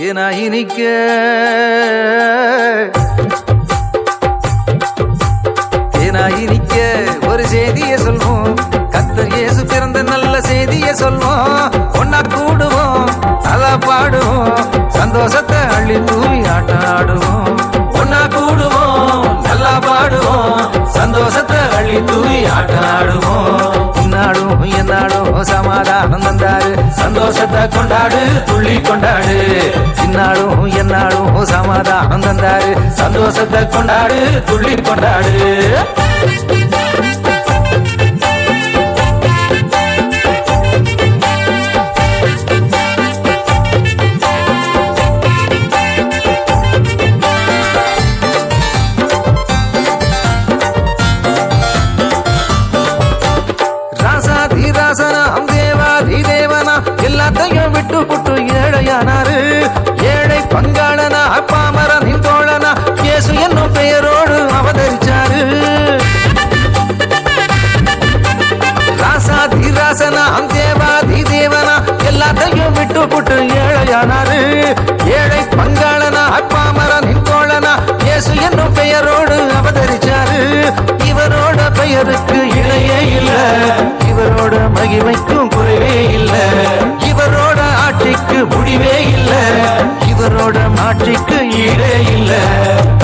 தேனாய் இனிக்க இனிக்க ஒரு செய்தியை சொல்வோம். கத்தர் இயேசு பிறந்த நல்ல செய்தியை சொல்வோம். ஒன்னா கூடுவோம் நல்லா பாடுவோம். சந்தோஷத்தை அள்ளி தூவி ஆட்ட ஆடுவோம். ஒன்னா கூடுவோம் நல்லா பாடுவோம். சந்தோஷத்தை அள்ளி தூவி ஆட்ட ஆடுவோம். இந்நாடும் என்னாடும் சமாதானம் தந்தா சந்தோஷத்தை கொண்டாடு துள்ளி கொண்டாடு. இந்நாடும் என்னாலும் சமாதானம் தந்தாரு. சந்தோஷத்தை கொண்டாடு துள்ளி கொண்டாடு. புட்டு ஏழையானாரு. ஏழை பங்காளனா பாமரனின் தோழனா இயேசு என்னும் பெயரோடு அவதரிச்சாரு. இவரோட பெயருக்கு இணையே இல்ல. இவரோட மகிமைக்கும் குறைவே இல்ல. இவரோட ஆட்சிக்கு முடிவே இல்ல. இவரோட மாட்சிக்கு ஈடே இல்ல.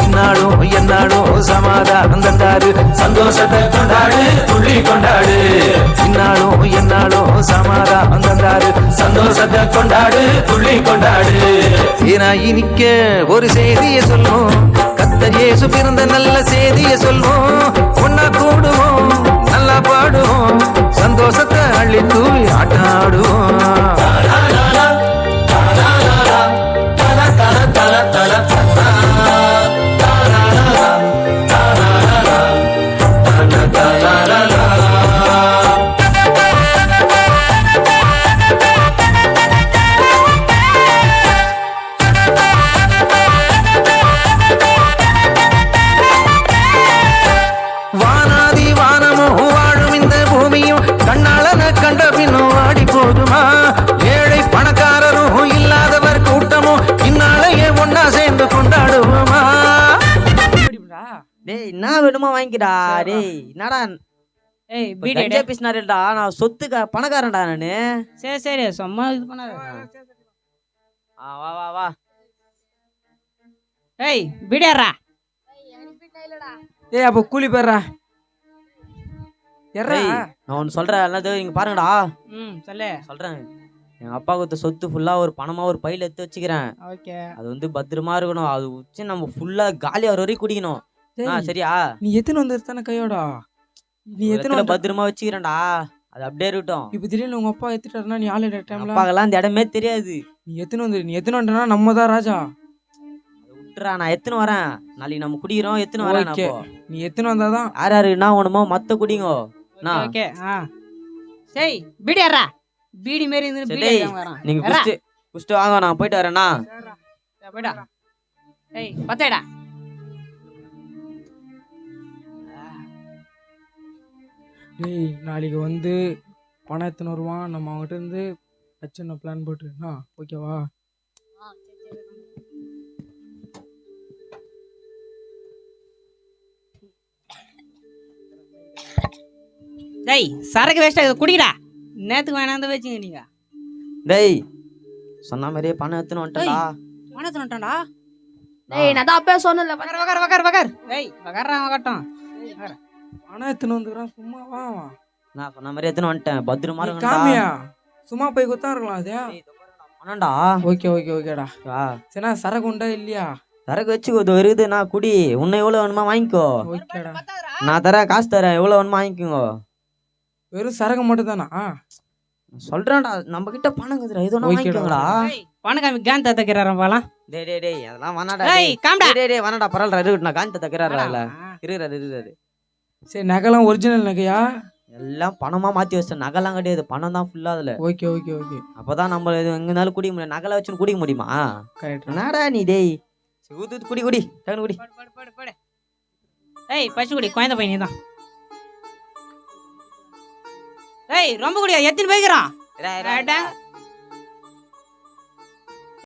இந்நாடும் எந்நாடும் சமாதானம் தந்தாரு. சந்தோஷத்தை கொண்டாடு துள்ளி கொண்டாடு. கொண்டாடு. ஏனா இனிக்க ஒரு செய்தியை சொல்லும். கத்தர் இயேசு பிறந்த நல்ல செய்தியை சொல்வோம் ஒன்னா கூடுவோம் நல்லா பாடுவோம். சந்தோஷத்தை அள்ளி தூவி ஆட்டாடுவோம். என்ன வேணுமா வாங்கிடா டேய் என்னடா? ஏய் பீடி பேசினாருடா நான் சொத்துக்க பணக்காரன்டா நானு. சரி சரி சும்மா இது பண்ணாத. ஆ, வா வா வா. ஏய் பீடியாரா ஏய் அப்போ கூலி டேய் நான் ஒன்னு சொல்றேன் என்னது இங்க பாருங்கடா. ம் சொல்லு. சொல்றேன். எங்க அப்பா கொடுத்த சொத்து ஃபுல்லா ஒரு பணமா ஒரு பையில எடுத்து வச்சுக்கிறேன். ஓகே. அது வந்து பத்திரமா இருக்கணும். அது வச்சு நம்ம ஃபுல்லா காலி ஆகிற வரைக்கும் குடிக்கணும். சரியா? நீ எத்தனை வந்து தானே கையோடா? நீ எத்தனை பத்திரமா வச்சுக்கிறேன்டா? அது அப்படியே இருக்கட்டும். இப்ப திடீர்னு உங்க அப்பா எத்துட்டாருன்னா நீ ஆள் டைம்ல அப்பாக்கெல்லாம் இந்த இடமே தெரியாது. நீ எத்தனை வந்து நீ எத்தனை வந்துட்டா நம்ம தான் ராஜா விட்டுறா நான் எத்தனை வரேன். நாளைக்கு நம்ம குடிக்கிறோம் எத்தனை வரேன் நீ எத்தனை வந்தாதான் யார் யாரு என்ன வேணுமோ மத்த குடிங்கோ. நான். ஓகே ஆ. சரி பீடியாரா பீடி மாரி இருந்து பீடி வரான். நீங்க. குடிச்சிட்டு குடிச்சிட்டு வாங்க நான் போயிட்டு வரேன்னா சரி, போய்டா. ஏய் பத்தேடா. டேய் நாளைக்கு வந்து பணம் எத்தனை வருவான் நம்ம அவங்ககிட்ட இருந்து வச்சு பிளான் போட்டு ஆ ஓகேவா டேய் சரக்கு வேஸ்டா இதை குடிடா. நேத்துக்கு வேணாந்து வச்சுங்க நீங்க டேய் சொன்ன மாதிரியே பணம் எடுத்துன்னு வந்துட்டா பணத்தை நட்டான்டா டேய் நான் தான் அப்பவே சொன்னல வகர் வகர் வகர் வகர் டேய் வகர்றா வகட்டும் பணம் எத்தனை வந்துக்கிறான் சும்மா வா வா. நான் சொன்ன மாதிரி எடுத்துன்னு வந்துட்டேன். பத்திரமா காமியா? சும்மா போய் குத்தா இருக்கலாம் அதே பணம்டா ஓகே ஓகே ஓகேடா. சரிண்ணா சரக்கு உண்டா இல்லையா? சரக்கு வச்சுக்கோ இருக்குது. நான் குடி. உன்னை எவ்வளவு வேணுமா வாங்கிக்கோ. ஓகேடா. நான் தரேன் காசு தரேன். எவ்வளவு வேணுமா வாங்கிக்கோங்க. வெறும் சரக்கு மட்டும் தானா சொல்றேன்டா. நம்ம கிட்ட பணம் இருக்குதுடா. ஓகேடா. வாங்கிக்கோங்கடா. டேய் பணக்காமி காந்த தக்கிறாராம் பாலாம் டேய் டேய் டேய் அதெல்லாம் வேணாடா டேய். காம்டா. டேய், டேய் வேணாடா பரவாயில்ல இருக்கட்டும் நான் காஞ்ச தக்கிறாரு இல்ல. இருக்கிறாரு இருக்கிறாரு சரி நகைலாம் ஒரிஜினல் நகையா? எல்லாம் பணமா மாத்தி வச்சேன் நகைலாம் கிடையாது. பணம் தான் ஃபுல்லா அதுல. ஓகே ஓகே ஓகே அப்பதான் நம்ம இது எங்கனாலும் குடிக்க முடியும். நகலை வச்சு குடிக்க முடியுமா? கரெக்ட் என்னடா நீ டேய்? சரி, ஊத்து ஊத்து, குடி குடி. டக்குனு குடி. படு, படு, படு, படு. ஏய் பச்சை குடி. குழந்தை பையன் தான் ஏய் ரொம்ப குடியா? எத்தனை போய்க்கிறான்.